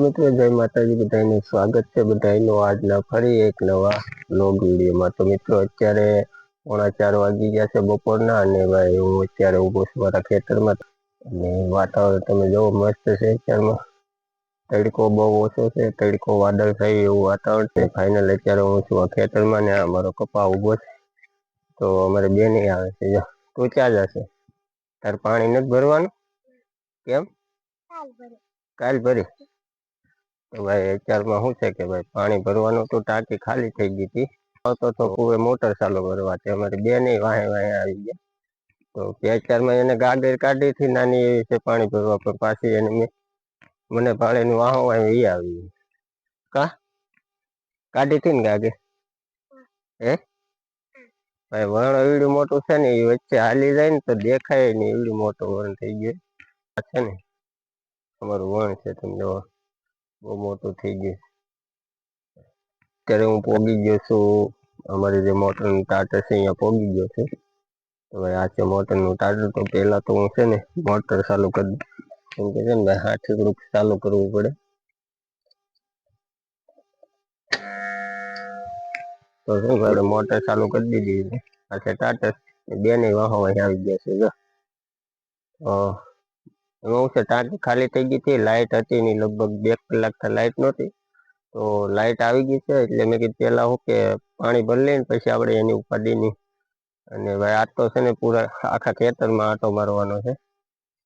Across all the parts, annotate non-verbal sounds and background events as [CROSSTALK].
મિત્રો જય માતાજી બધાને સ્વાગત છે. બધાનું આજના ફરી એક નવા લોગ વિડીયોમાં. તો મિત્રો અત્યારે પોણા ચાર વાગી ગયા છે બપોરના અને ભાઈ હું અત્યારે ઊભો છું મારા ખેતરમાં. અને વાતાવરણ તમે જોવો મસ્ત છે અત્યારમાં. તડકો બહુ ઓછો છે તડકો વાદળ થાય એવું વાતાવરણ છે. ફાઇનલ અત્યારે હું છું આ ખેતરમાં ને અમારો કપા ઊભો છે. તો અમારે બેન આવે છે. જો તું ક્યાં જશે? તાર પાણી નથી ભરવાનું? કેમ? કાલ ભરી ભાઈ અત્યારમાં શું છે કે ભાઈ પાણી ભરવાનું તો ટાંકી ખાલી થઈ ગઈ હતી. આવતો તો કુએ મોટર ચાલુ કરવાથી અમારે બે નહીં વાહે વાહે આવી ગયા. તો બે અત્યારમાં એને ગાગર કાઢી હતી, નાની એવી છે પાણી ભરવા, પણ પાછી એને મેં મને પાણીનું વાહો વાહે એ આવી કા? કાઢી હતી ને ગાગર હે? ભાઈ વણ એવડું મોટું છે ને એ વચ્ચે હાલી જાય ને તો દેખાય ને એવડું મોટું વણ થઈ ગયું. છે ને, અમારું વણ છે, તમે જોવો. બહુ મોટું થઈ ગયું. અત્યારે હું પોગી ગયો છું. અમારી જે મોટરનું ટાટર છે, અહીંયા પોગી ગયો છે. હવે આ છે મોટરનું ટાટર, તો પેલા તો હું છે ને મોટર ચાલુ કરી કેમ કે છે ને ભાઈ હાથી ગ્રુપ ચાલુ કરવું પડે. તો શું કરે, મોટર ચાલુ કરી દીધી આ છે ટાટર. બે નહીં વાહો આવી ગયા છે, જો. તો એમાં હું છે ટાંકી ખાલી થઈ ગઈ હતી લાઇટ હતી નહીં લગભગ બે કલાક લાઇટ નહોતી. તો લાઇટ આવી ગઈ છે એટલે મેં કીધું પેલા હું કે પાણી ભરી લઈને પછી આપણે એની ઉપાડીની. અને ભાઈ આ તો છે ને પૂરા આખા ખેતરમાં આટો મારવાનો છે.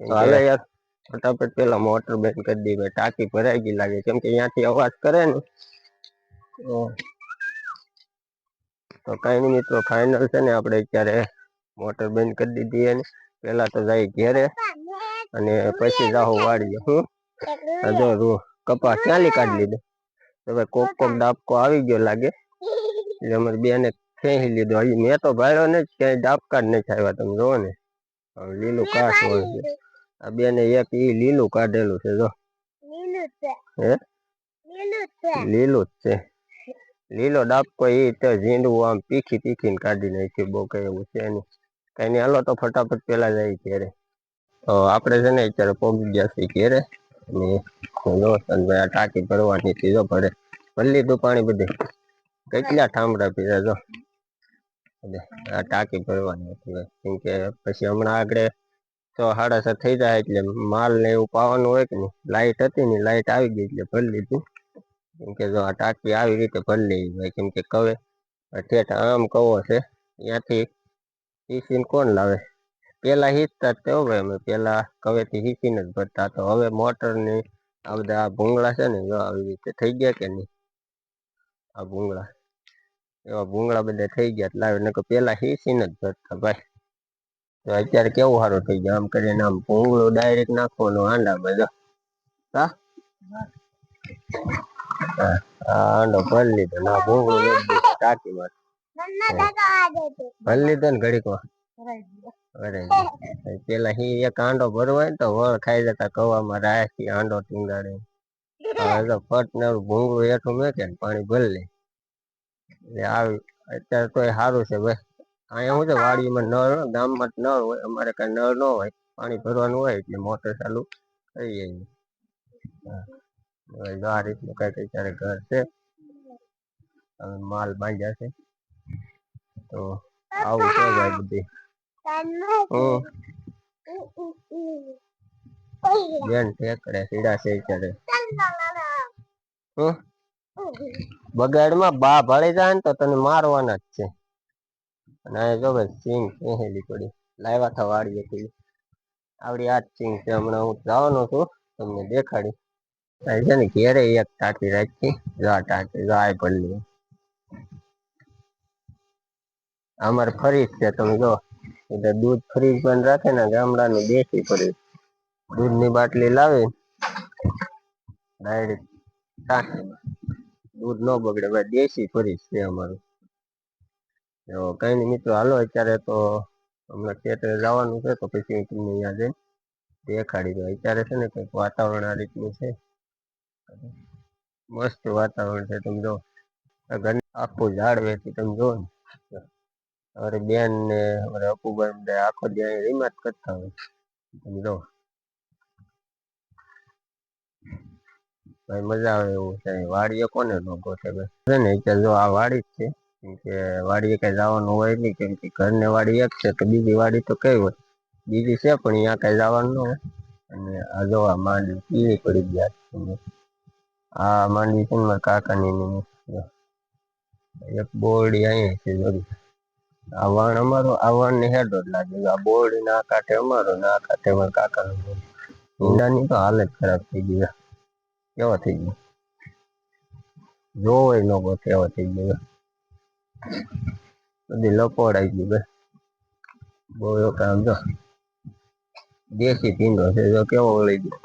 હાલે યાર. ફટાફટ પેલા મોટર બંધ કરી દી ભાઈ ટાંકી ભરાઈ ગઈ લાગે કેમ કે અહીંયાથી અવાજ કરે ને. તો તો કઈ નહીં મિત્રો ફાઇનલ છે ને આપણે અત્યારે મોટર બંધ કરી દીધી એને. પેલા તો જાય ઘેરે. અને પછી જાહો વાળી હું. જો રૂ કપાસ ક્યાંલી કાઢી લીધો. હવે કોક કોક ડાબકો આવી ગયો લાગે. એટલે અમારી બેને ખેંચી લીધો. હજી મેં તો ભાડ્યો ને જ ક્યાંય ડાબકા જ નથી આવ્યા તમે જોવો ને. લીલું કાશ હોય છે. આ બેને એક ઈ લીલું કાઢેલું છે જો. હે? લીલું જ છે. લીલો ડાબકો ઈ તો ઝીંડવું આમ પીખી પીખીને કાઢી નાખ્યું. બહુ કઈ એવું છે નહીં. કઈ નહીં હાલો તો ફટાફટ પેલા જાય ઘેરે. તો આપણે છે ને અત્યારે પહોંચી ગયા છીએ ઘેરે અને ભાઈ આ ટાંકી ભરવાની હતી, જો ભરે ભરી લીધું પાણી બધે. કેટલા ઠામડા પીધા જો. આ ટાંકી ભરવાની હતી કેમ કે પછી હમણાં આગળ તો સાડા સાત થઈ જાય એટલે માલ ને એવું પાવાનું હોય કે નહીં. લાઈટ હતી ને લાઈટ આવી ગઈ એટલે ભરી લીધું. કેમ કે જો આ ટાંકી આવી રીતે ભરી લેવી ભાઈ કેમ કે કવે. ઠેઠ આમ કવો છે. ત્યાંથી ઈસીન કોણ લાવે? પેલા હીચતા જ કેવું ભાઈ અમે પેલા કવેથી હીચીને જ ભરતા તો હવે મોટર ને આ બધા આ ભૂંગળા છે ને જો આવી રીતે થઈ ગયા કે નહીં? આ ભૂંગળા. એવા ભૂંગળા બધા થઈ ગયા લાવે નકર પેલા હીચીને જ ભરતા ભાઈ. તો અત્યારે કેવું સારું થઈ ગયું? આમ કરીને આમ ભૂંગળું ડાયરેક્ટ નાખવાનું આંડા બધા હા? આંડો ભરી લીધો ના ભૂંગળું દીધું ટાંકીમાં ભરી લીધો ને ઘડીકમાં. ભરાઈ ગયો. પેલા હી એક આંડો ભરવાય તો વળ ખાઈ જતા કવામાં રાખી આંડો ટીંગાડે. હવે તો ફટ ને ભૂંગળું હેઠું મેકે પાણી ભરી લે. એટલે આવી, અત્યારે તો સારું છે ભાઈ. અહીંયા શું છે, વાડીમાં નળ ગામમાં નળ હોય, અમારે કઈ નળ ન હોય, પાણી ભરવાનું હોય એટલે મોટર ચાલુ કરી જઈએ આ રીતનું કંઈક અત્યારે ઘર છે. માલ બાંધ્યા છે. તો આવું છે બધી. બેન સીડા હમ બગાડમાં બા ભળી જાય ને તો તને મારવાના જ છે. અને આ જો ભાઈ સિંગ પહેલી પડી. લાવ્યા હતા વાળી હતી આવડી આ સિંગ છે. હમણાં હું જવાનો છું. તમને દેખાડી. છે ને ઘેરે એક ટાંકી રાખી. જો ટાંકી જો આ ભરલી અમારે ફરી છે. તમે જો એટલે દૂધ ફ્રીજ પણ રાખે ને ગામડાનું દેશી ફરીજ દૂધની બાટલી લાવી ડાયરેક્ટ દૂધ ન બગડે, ભાઈ, દેશી ફ્રીજ છે અમારું. તો કઈ નહીં મિત્રો, હાલો અત્યારે તો હમણાં ખેતરે જવાનું છે, તો પછી હું તમને જઈને દેખાડી દઉં. અત્યારે છે ને કંઈક વાતાવરણ આ રીતનું છે. મસ્ત વાતાવરણ છે, તમે જો. ઘર આખું ઝાડ વેચી તમે જો ને. અમારી બેન ને અમારે અપુભાઈ બધા આખો દી રીમાત કરતા હોય. ભાઈ મજા આવે એવું છે. વાડીએ કોને ન ગોઠે છે ને, અત્યારે જો આ વાડી જ છે. કેમ કે વાડીએ કઈ જવાનું હોય નહીં, કેમ કે ઘરને વાડી એક છે, તો બીજી વાડી તો કઈ હોય? બીજી છે, પણ અહીંયા કઈ જવાનું ન હોય. અને આ જો આ માંડવી પીળી પડી ગયા આ માંડવી છે ને મારા કાકાની એક બોરડી અહીંયા છે જોડી આ વણ અમારો, આ જ લાગે આ બોરડી ના કાંઠે અમારો ને કાંઠે મારા કાકાનો ઈંડાની તો હાલત ખરાબ થઈ ગઈ. કેવા થઈ ગયો જોવે ન ગો કેવા થઈ ગયો બધી લપોડાઈ ગઈ બે એવું કામ જો, દેશી પીંડો છે, જો કેવો ઓળી ગયો.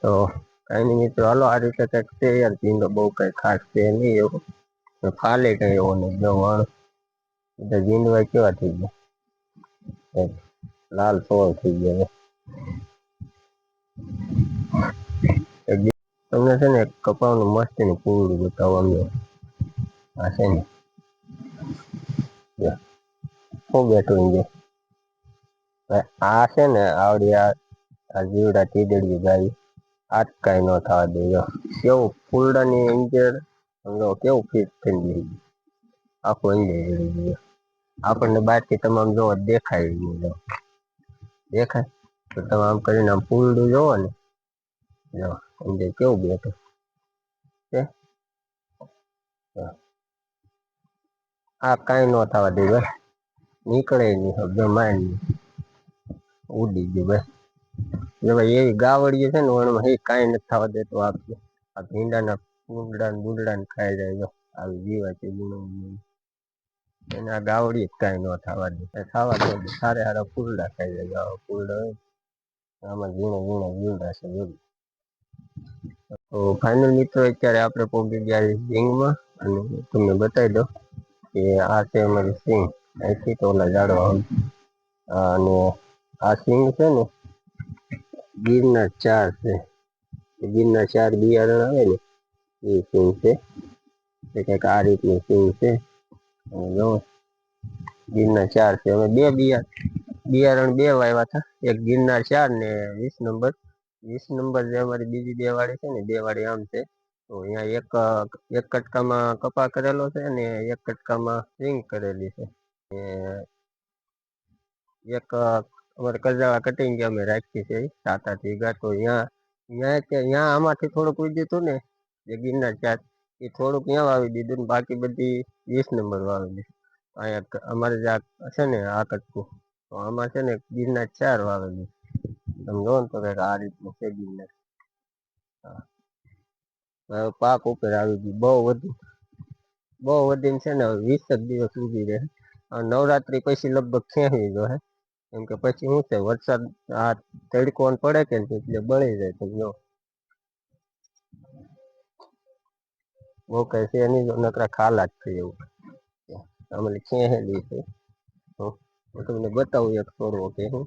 તો કઈ નહીં મિત્રો, હાલો આ રીતે કંઈક છે યાર પીંડો બહુ કઈ ખાસ છે નહીં એવું. ને ફાલે કઈ એવો જો વણ બધા જીંડવા કેવા થઈ ગયા? લાલ સોળ થઈ ગયા તમને છે ને કપાવાનું મસ્ત ને પૂરું બતાવવાનું આ છે ને. હું બેઠું ઇંજે આ છે ને આવડી આ આ જીવડા તીદડી ગાય. આજ કાંઈ ન થવા દે, જો. કેવું ફૂલડાની ઇન્જર સમજો કેવું ફિટ થઈ ગયું આખું ઇન્જર રહી ગયું આપણને બહારથી તમામ જોવો દેખાય નહીં. જો દેખાય? તો તમે આમ કરીને આમ પૂરડું જોવો ને. જો, અંદર કેવું બેઠું? છે. આ કાંઈ ન થવા દે બસ. નીકળે નહીં શબ્દ નહીં. ઉડી ગયું બસ. એટલે ભાઈ એવી ગાવડીઓ છે ને વણમાં, એ કાંઈ નથી થવા દેતું. આ આ ભીંડાના પૂંગડા ને ને ખાઈ જાય જો. આવી જીવા છે ગુણ એને આ ગાવડી કાંઈ ન થવા દે થવા દે સારે સારા ફૂલડા ખાઈ જાય ફૂલડા આમાં ઝીણા ઝીણા જીવડા છે જોડી તો ફાઇનલ મિત્રો, અત્યારે આપણે પહોંચી ગયા સિંગમાં અને તમને બતાવી દો કે આ છે અમારી સિંગ અહીંથી તો ઓલા જાડો અને આ સિંગ છે ને, ગીરના ચાર છે. ગીરના ચાર બિયારણ આવે ને એ સિંગ છે એ કંઈક આ રીતની સિંગ છે અને જો ગીરના ચાર છે અમે બે બિયા બિયારણ બે વાવ્યા હતા એક ગિરનાર ચાર ને વીસ નંબર વીસ નંબર જે અમારી બીજી બે વાડી છે ને બે વાડી આમ છે તો અહીંયા એક અ, એક કટકામાં કપા કરેલો છે ને એક કટકામાં સિંગ કરેલી છે ને એક અ, અમારે કરજાવા કટિંગ અમે રાખી છે સાત આઠ વીઘા તો અહીંયા અહીંયા કે અહીંયા આમાંથી થોડુંક ઉગ્યું હતું ને જે ગિરનાર ચાર. એ થોડુંક ત્યાં વાવી દીધું બાકી બધી વીસ નંબર વાવી દીધી. અહીંયા અમારે જે છે ને, આ કટકું તો આમાં છે ને ગિરનાર ચાર વાવેલી તમે જો ને તો કંઈક આ રીતનું છે ગિરનાર હવે પાક ઉપર આવી ગયું, બહુ વધુ. બહુ વધીને છે ને વીસ જ દિવસ ઊભી રહે. નવરાત્રી પછી લગભગ ખેંચી જો હે? કેમ કે પછી શું છે, વરસાદ, આ તડકો પડે કે એટલે બળી જાય, તમે જો બહુ कैसे છે नकरा खा છે એવું. અમે ખેંચેલી છે. હું તમને બતાવું એક છોડવો કે હું.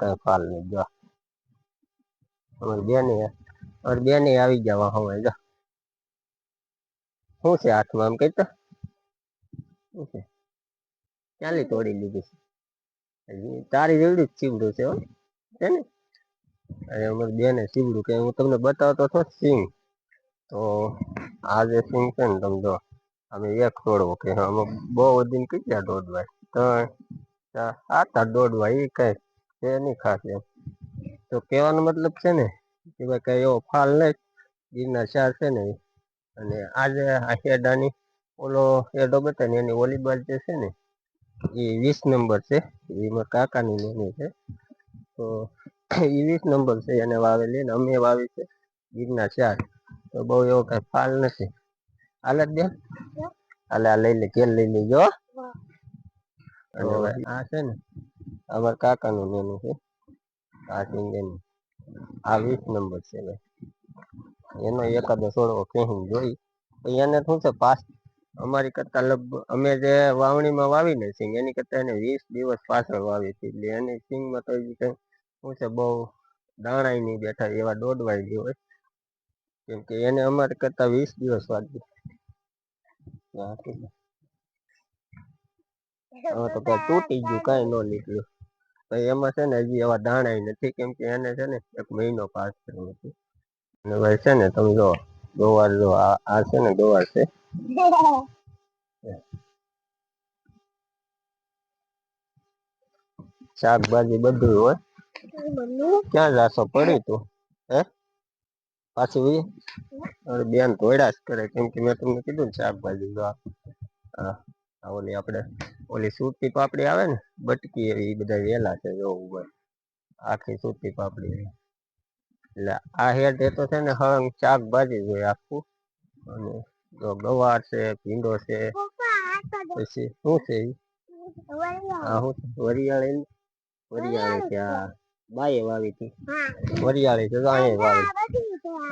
કઈ ફાલ નહીં, જો. અમારી બેને અમારી બેને આવી જવા હવે, જો. શું છે હાથમાં આમ કહેતા? શું છે? ક્યાંથી તોડી લીધી? છે તારી જેવડું જ ચીવડું છે, હો. છે ને? અરે અમારી બેને સીવડું કે હું તમને બતાવતો છો સિંગ તો આ જે સિંગ છે ને તમે જો, અમે એક દોડવો કે અમે બહુ વધીને કેટલા દોડવાય? ત્રણ, ચાર આઠ એ કઈ એ નહીં ખાસ એમ. તો કહેવાનો મતલબ છે ને કે ભાઈ કઈ એવો ફાલ નહીં. ગીરના ચાર છે ને. અને આજે આ હેડાની ઓલો હેડો બતાવીને એની વોલીબોલ જે છે ને એ વીસ નંબર છે. એ મારા કાકાની નાની છે. તો એ વીસ નંબર છે, એને વાવેલી ને અમે વાવી છે ગીરના ચાર. તો બહુ એવો કઈ ફાલ નથી. હાલે જ બેન હાલે આ લઈ લે કેલ લઈ લેજો. અને આ છે ને, અમારા કાકાનું નાનું છે, આ સિંગેનું આ વીસ નંબર છે ભાઈ એનો એકાદો છોડવો કહી જોઈ. એને શું છે, પાસ અમારી કરતા લગભગ અમે જે વાવણીમાં વાવીને સિંગ એની કરતા એને વીસ દિવસ પાછળ વાવી હતી એટલે એની સિંગમાં તો હજી કઈ શું છે બહુ દાણાય નહીં બેઠા એવા દોડવાય ગયો હોય. કેમ કે એને અમારે કરતા વીસ દિવસ. હવે તો તૂટી ગયું, કઈ ન નીકળ્યું. તો એમાં છે ને હજી એવા દાણા નથી, કેમ કે એને છે ને એક મહિનો પાસ થયો નથી. અને ભાઈ છે ને તમે જો, ગોવાર જો, આ છે ને ગોવાર છે. શાકભાજી બધું હોય. ક્યાં જાશો? પડી તું, હે? પાછી વી? અરે બેન ધોળ્યા જ કરે, કેમ કે મેં તમને કીધું ને શાકભાજી તો હા ઓલી આપણે, ઓલી સૂકી પાપડી આવે ને, બટકી એવી એ બધા વેલા છે જો ઉપર આખી સૂકી પાપડી. એટલે આ હેર તે તો છે ને હળંગ શાકભાજી જોઈએ આખું. અને જો ગવાર છે, ભીંડો છે, પછી શું છે આ શું? વરિયાળી વરિયાળી આ બાએ વાવી હતી. વરિયાળી છે તો અહીંયા વાવી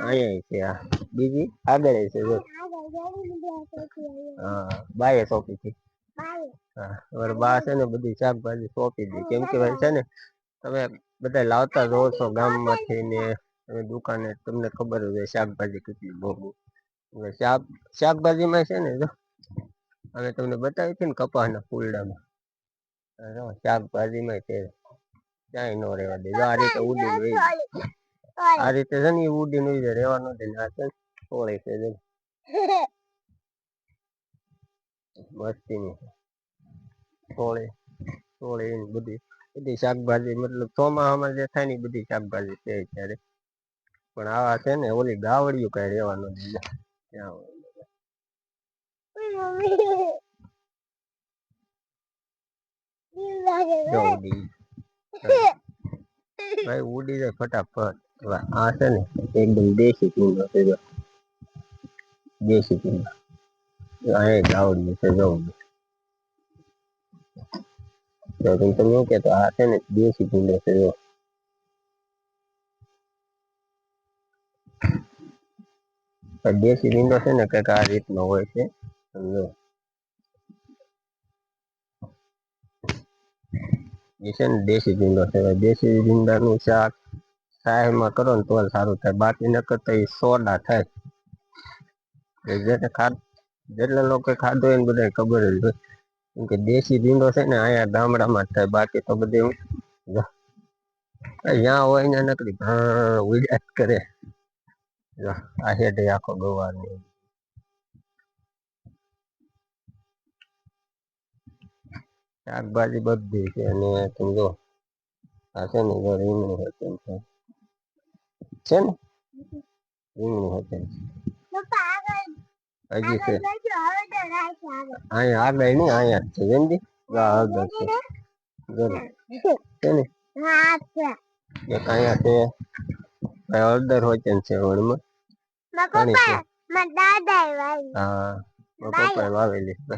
અહીંયા છે આ બીજી આગળ છે જો. હા બાએ સોંપી હતી. હા બા છે ને બધી શાકભાજી સોંપી દી. કેમ કે છે ને તમે બધા લાવતા રહો છો ગામમાંથી ને તમે દુકાને તમને ખબર હોય શાકભાજી કેટલી મોંઘું હવે શાક શાકભાજીમાં છે ને જો અમે તમને બતાવી હતી ને કપાસના ફૂલડામાં. શાકભાજીમાં છે. ક્યાંય નો રહેવા દે આ રીતે વહી આ રીતે છે ને રહેવા ન આ છે ને છે બધી બધી શાકભાજી મતલબ ચોમાસામાં જે થાય ને બધી શાકભાજી છે અત્યારે. પણ આવા છે ને ઓલી ગાવડિયું કઈ રહેવા નથી ક્યાં ઉડી. ભાઈ ઉડી જાય ફટાફટ. હવે આ છે ને, એકદમ દેશી કુંડો છે જો. દેશી કુંડો અહીંયા ગાવડિયું છે, જો. તો તમે તમે એવું કહેતો, આ છે ને દેશી કુંડો છે, જો. દેશી ભીંડો છે ને કંઈક આ રીતનો હોય છે, સમજો. એ છે ને દેશી ભીંડો કહેવાય. દેશી ભીંડાનું શાક સાહેબમાં કરો ને તો સારું થાય. બાકી ન કરતા એ સોડા થાય. જેને ખાધ જેટલા લોકો ખાધો હોય ને બધાને ખબર જ હોય. કેમ કે દેશી ભીંડો છે ને અહીંયા ગામડામાં જ થાય. બાકી તો બધે જ્યાં હોય ને નકરી ઉડ્યા જ કરે. આ હેઠે આખો ગવાર શાકભાજી બધી છે અને તમે જો આ છે ને જો રીંગણું હોય તેમ છે. છે ને? રીંગણું હોય તેમ હજી છે. અહીંયા આગળ નહીં અહીંયા જ છે આ આગળ છે. જરૂર છે ને? એક અહીંયા છે. હળદર હોય છે વળમાં ઘણી છે. હા પપ્પાએ વાવેલી છે.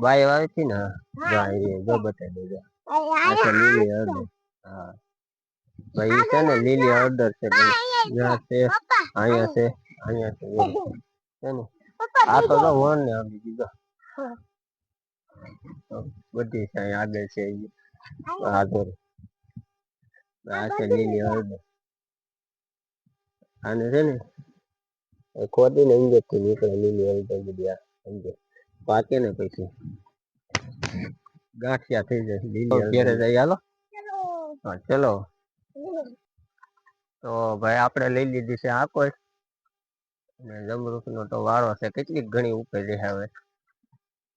બાય વાવી હતી ને હા. જો બતાવી દેજો. આ છે લીલી હળદર. હા. ભાઈ છે ને લીલી હળદર છે ભાઈ. છે. અહીંયા છે અહીંયા છે [LAUGHS] છે ને? આ તો તો વણ ને આપી દીધો બધી છે અહીંયા આગળ છે આગળ આ છે લીલી હળદર. આને છે ને ખોદીને અંદરથી નીકળે લીલી હળદર બધી આ અંદર પાકે ને પછી. ગાંઠિયા થઈ જશે લીલી ઘેરે જઈ હાલો હા ચલો. તો ભાઈ આપણે લઈ લીધી છે આ કોઈ. જમરૂખ નો તો વારો છે કેટલીક ઘણી ઉપેલી હવે.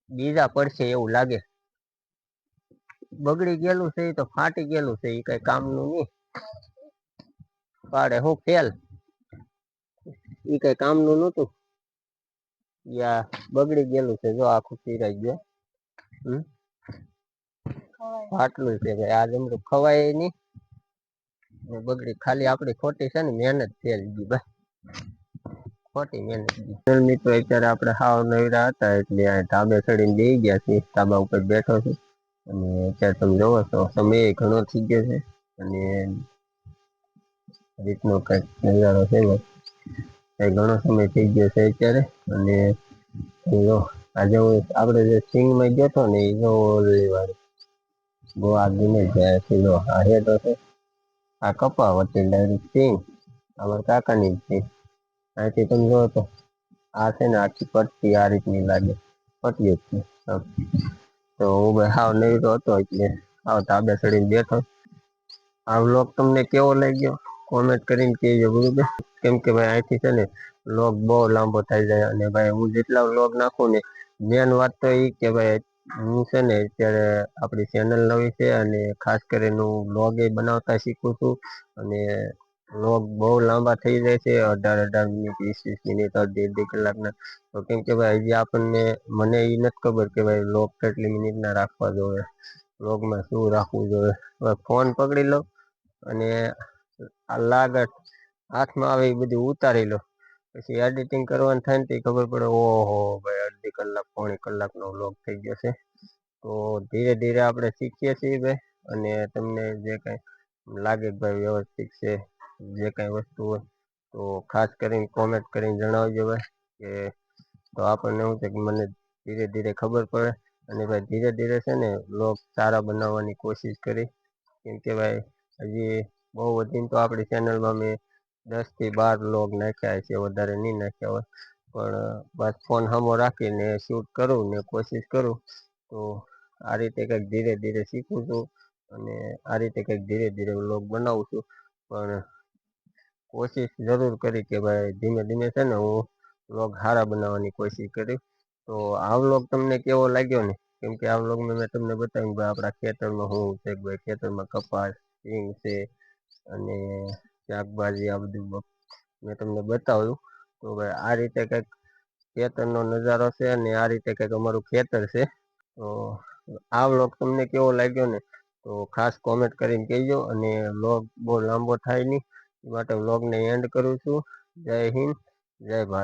બીજા પડશે એવું લાગે. બગડી ગયેલું છે તો ફાટી ગયેલું છે એ કઈ કામનું નહીં. પાડે હું ફેલ ઈ કઈ કામનું નતું યા બગડી ગયેલું છે જો આખું પીરાઈ ગયો. આટલું છે ભાઈ આ જમરૂખ ખવાય નહીં. બગડી ખાલી આપડી ખોટી છે ને મહેનત ફેલ ગઈ ભાઈ. ખોટી મહેનત મિત્રો અત્યારે આપણે હાવ નવરા હતા એટલે ધાબે ચડીને બેસી ગયા છીએ ધાબા ઉપર બેઠો છું. અને અત્યારે તમે જોવો છો સમય ઘણો થઈ ગયો છે. અને રીતનો કંઈક નજારો છે ભાઈ ઘણો સમય થઈ ગયો છે અત્યારે. અને જો આજે હું આપણે જે સિંગમાં ગયો હતો ને, એ જો ઓલી વાળી બહુ આગી જાય જો આ હેઠો છે આ કપા વચ્ચે ડાયરેક્ટ સિંગ અમારા કાકાની જ છે. અહીંથી તમે જો તો આ છે ને આખી પટ્ટી આ રીતની લાગે. પટ્ટી જ છે. તો હું ભાઈ હાવ નવીરો હતો એટલે આવ ધાબે ચડીને બેઠો. આ વ્લોગ તમને કેવો લાગ્યો? કોમેન્ટ કરીને કહેજો, બરોબર? કેમ કે ભાઈ અહીંથી છે ને લોગ બહુ લાંબો થઈ જાય અને ભાઈ હું જેટલા લોગ નાખું ને મેન વાત તો એ કે ભાઈ હું છે ને અત્યારે આપણી ચેનલ નવી છે અને ખાસ કરીને હું લોગ એ બનાવતા શીખું છું અને લોગ બહુ લાંબા થઈ જાય છે, અઢાર અઢાર મિનિટ, વીસ વીસ મિનિટ, અડધી અડધી કલાકના. તો કેમ કે ભાઈ હજી આપણને, મને એ નથી ખબર કે ભાઈ લોગ કેટલી મિનિટના રાખવા જોઈએ લોગમાં શું રાખવું જોઈએ. હવે ફોન પકડી લો અને આ લાગત હાથમાં આવે એ બધું ઉતારી લો. પછી એડિટિંગ કરવાનું થાય ને તે ખબર પડે, ઓહો ભાઈ, અડધી કલાક, પોણી કલાકનો વ્લોગ થઈ ગયો છે. તો ધીરે ધીરે આપણે શીખીએ છીએ ભાઈ, અને તમને જે કાંઈ લાગે ભાઈ વ્યવસ્થિત છે, જે કાંઈ વસ્તુ હોય, તો ખાસ કરીને કોમેન્ટ કરીને જણાવજો ભાઈ, કે તો આપણને શું છે કે મને ધીરે ધીરે ખબર પડે, અને ભાઈ ધીરે ધીરે છે ને વ્લોગ સારા બનાવવાની કોશિશ કરી. કેમ કે ભાઈ, હજી બહુ વધીને તો આપણી ચેનલમાં મેં દસથી બાર લોગ નાખ્યા છે, વધારે નહીં નાખ્યા હોય. પણ, બસ ફોન સામો રાખીને શૂટ કરું ને કોશિશ કરું તો આ રીતે કંઈક ધીરે ધીરે શીખું છું અને આ રીતે કંઈક ધીરે ધીરે વ્લોગ બનાવું છું. પણ કોશિશ જરૂર કરી કે ભાઈ ધીમે ધીમે છે ને હું વ્લોગ સારા બનાવવાની કોશિશ કરી. તો આ વ્લોગ તમને કેવો લાગ્યો ને? કેમ કે આ વ્લોગમાં મેં તમને બતાવ્યું ભાઈ આપણા ખેતરમાં શું છે ભાઈ ખેતરમાં કપાસ સિંગ છે અને શાકભાજી આ બધું મેં તમને બતાવ્યું. તો આ રીતે કંઈક ખેતરનો નજારો છે અને આ રીતે કંઈક અમારું ખેતર છે. તો આ વ્લોગ તમને કેવો લાગ્યો ને? તો ખાસ કોમેન્ટ કરીને કહેજો અને વ્લોગ બહુ લાંબો થાય નહીં. માટે વ્લોગને એન્ડ કરું છું. જય હિન્દ, જય ભારત.